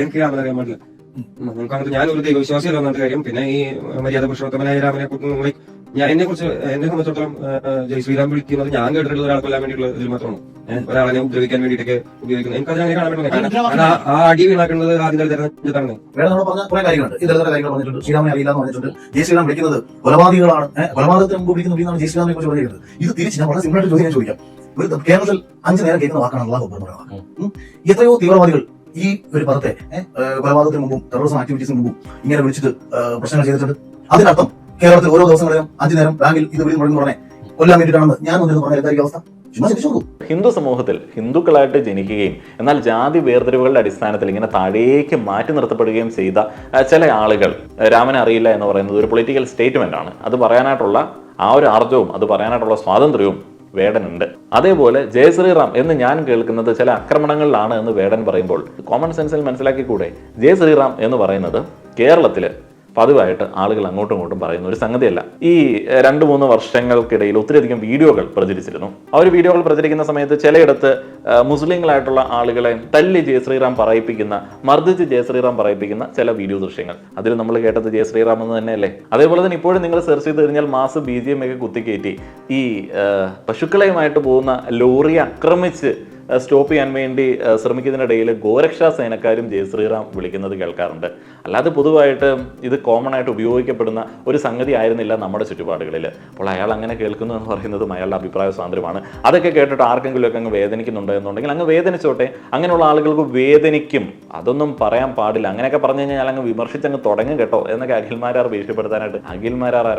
എനിക്ക് രാമനെ അറിയാൻ പാടില്ല നമുക്ക് ഞാൻ ഒരു ദൈവവിശ്വാസിയല്ല ഒന്നാമത്തെ കാര്യം. പിന്നെ ഈ മര്യാദ പുരുഷോത്തമനായ രാമനെ കുറിച്ച് ഞാൻ എന്നെ കുറിച്ച് എന്നെ സംബന്ധിച്ചിടത്തോളം ജയ് ശ്രീരാം വിളിക്കുന്നത് ഞാൻ കേട്ടിട്ടുള്ള ഒരാൾ കൊല്ലാൻ വേണ്ടിയിട്ടുള്ള ഇതിൽ മാത്രമാണ്. ഒരാളെ ഉപദ്രവിക്കാൻ വേണ്ടിയിട്ടൊക്കെ ഉപയോഗിക്കുന്നത്. എനിക്ക് അതിനെ കാണാൻ പറ്റുന്നത് ആ- അടി വീണാക്കുന്നത് ആദ്യം തെരഞ്ഞെടുത്താണ് വേറെ നമ്മൾ പറഞ്ഞ കുറെ കാര്യങ്ങളുണ്ട്. ഇതര കാര്യങ്ങൾ പറഞ്ഞിട്ടുണ്ട്. ശ്രീരാമനെ അറിയില്ല എന്ന് പറഞ്ഞിട്ടുണ്ട്. ജയ് ശ്രീരാം വിളിക്കുന്നത് കൊലപാതകളാണ് കൊലപാതകത്തിന് മുമ്പ് വിളിക്കുന്ന വിളിയാണ് ജയ് ശ്രീറാമിനെ കുറിച്ച് പറയുന്നത് ഇത് തിരിച്ച് ഞാൻ വളരെ സിമ്പിൾ ആയിട്ട് ചോദ്യം ചോദിക്കാം. കേരളത്തിൽ അഞ്ചു നേരം കേൾക്കുന്ന വാക്കാണ് അള്ളാഹു എത്രയോ തീവ്രവാദികൾ ഈ ഒരു പദത്തെ കൊലപാതകത്തിന് മുമ്പും ടെററിസം ആക്ടിവിറ്റീസിന് മുമ്പും ഇങ്ങനെ വിളിച്ചിട്ട് പ്രശ്നങ്ങൾ ചെയ്തിട്ടുണ്ട്. അതിനർത്ഥം കേരളത്തിൽ ഓരോ ദിവസങ്ങളിലും അഞ്ചു നേരം ബാങ്കിൽ ഇത് വിളി മുഴങ്ങി പറഞ്ഞേ കൊല്ലാൻ വേണ്ടിയിട്ടാണെന്ന് ഞാൻ വന്നിരുന്നു പറഞ്ഞ എന്തായിരിക്കും അവസ്ഥ? ഹിന്ദു സമൂഹത്തിൽ ഹിന്ദുക്കളായിട്ട് ജനിക്കുകയും എന്നാൽ ജാതി വേർതിരിവുകളുടെ അടിസ്ഥാനത്തിൽ ഇങ്ങനെ താഴേക്ക് മാറ്റി നിർത്തപ്പെടുകയും ചെയ്ത ചില ആളുകൾ രാമനെ അറിയില്ല എന്ന് പറയുന്നത് ഒരു പൊളിറ്റിക്കൽ സ്റ്റേറ്റ്മെന്റ് ആണ്. അത് പറയാനായിട്ടുള്ള ആ ഒരു ആർജവും അത് പറയാനായിട്ടുള്ള സ്വാതന്ത്ര്യവും വേടനുണ്ട്. അതേപോലെ ജയശ്രീറാം എന്ന് ഞാൻ കേൾക്കുന്നത് ചില ആക്രമണങ്ങളിലാണ് എന്ന് വേടൻ പറയുമ്പോൾ. കോമൺ സെൻസിൽ മനസ്സിലാക്കിക്കൂടെ? ജയ ശ്രീറാം എന്ന് പറയുന്നത് കേരളത്തിൽ പതിവായിട്ട് ആളുകൾ അങ്ങോട്ടും ഇങ്ങോട്ടും പറയുന്ന ഒരു സംഗതിയല്ല. ഈ രണ്ട് മൂന്ന് വർഷങ്ങൾക്കിടയിൽ ഒത്തിരിയധികം വീഡിയോകൾ പ്രചരിച്ചിരുന്നു. ആ ഒരു വീഡിയോകൾ പ്രചരിക്കുന്ന സമയത്ത് ചിലയിടത്ത് മുസ്ലിങ്ങളായിട്ടുള്ള ആളുകളെ തല്ലി ജയശ്രീറാം പറയിപ്പിക്കുന്ന മർദ്ദിച്ച് ജയശ്രീറാം പറയിപ്പിക്കുന്ന ചില വീഡിയോ ദൃശ്യങ്ങൾ. അതിൽ നമ്മൾ കേട്ടത് ജയശ്രീറാം എന്ന് തന്നെയല്ലേ? അതേപോലെ തന്നെ ഇപ്പോഴും നിങ്ങൾ സെർച്ച് ചെയ്ത് കഴിഞ്ഞാൽ മാസ് ബി ജി എം ഒക്കെ കുത്തിക്കയറ്റി ഈ പശുക്കളെയുമായിട്ട് പോകുന്ന ലോറി ആക്രമിച്ച് സ്റ്റോപ്പ് ചെയ്യാൻ വേണ്ടി ശ്രമിക്കുന്നതിനിടയിൽ ഗോരക്ഷാ സേനക്കാരും ജയ ശ്രീറാം വിളിക്കുന്നത് കേൾക്കാറുണ്ട്. അല്ലാതെ പൊതുവായിട്ട് ഇത് കോമൺ ആയിട്ട് ഉപയോഗിക്കപ്പെടുന്ന ഒരു സംഗതി ആയിരുന്നില്ല നമ്മുടെ ചുറ്റുപാടുകളിൽ. അപ്പോൾ അയാൾ അങ്ങനെ കേൾക്കുന്നു എന്ന് പറയുന്നതും അയാളുടെ അഭിപ്രായ സ്വാതന്ത്ര്യമാണ്. അതൊക്കെ കേട്ടിട്ട് ആർക്കെങ്കിലുമൊക്കെ അങ്ങ് വേദനിക്കുന്നുണ്ടോ എന്നുണ്ടെങ്കിൽ അങ്ങ് വേദനിച്ചോട്ടെ. അങ്ങനെയുള്ള ആളുകൾക്ക് വേദനിക്കും. അതൊന്നും പറയാൻ പാടില്ല. അങ്ങനെയൊക്കെ പറഞ്ഞു കഴിഞ്ഞാൽ അങ്ങ് വിമർശിച്ചങ്ങ് തുടങ്ങും കേട്ടോ. എന്നൊക്കെ അഖിൽമാരാർ ഭീഷണിപ്പെടുത്താനായിട്ട്. അഖിൽമാരാർ ആരാണ്?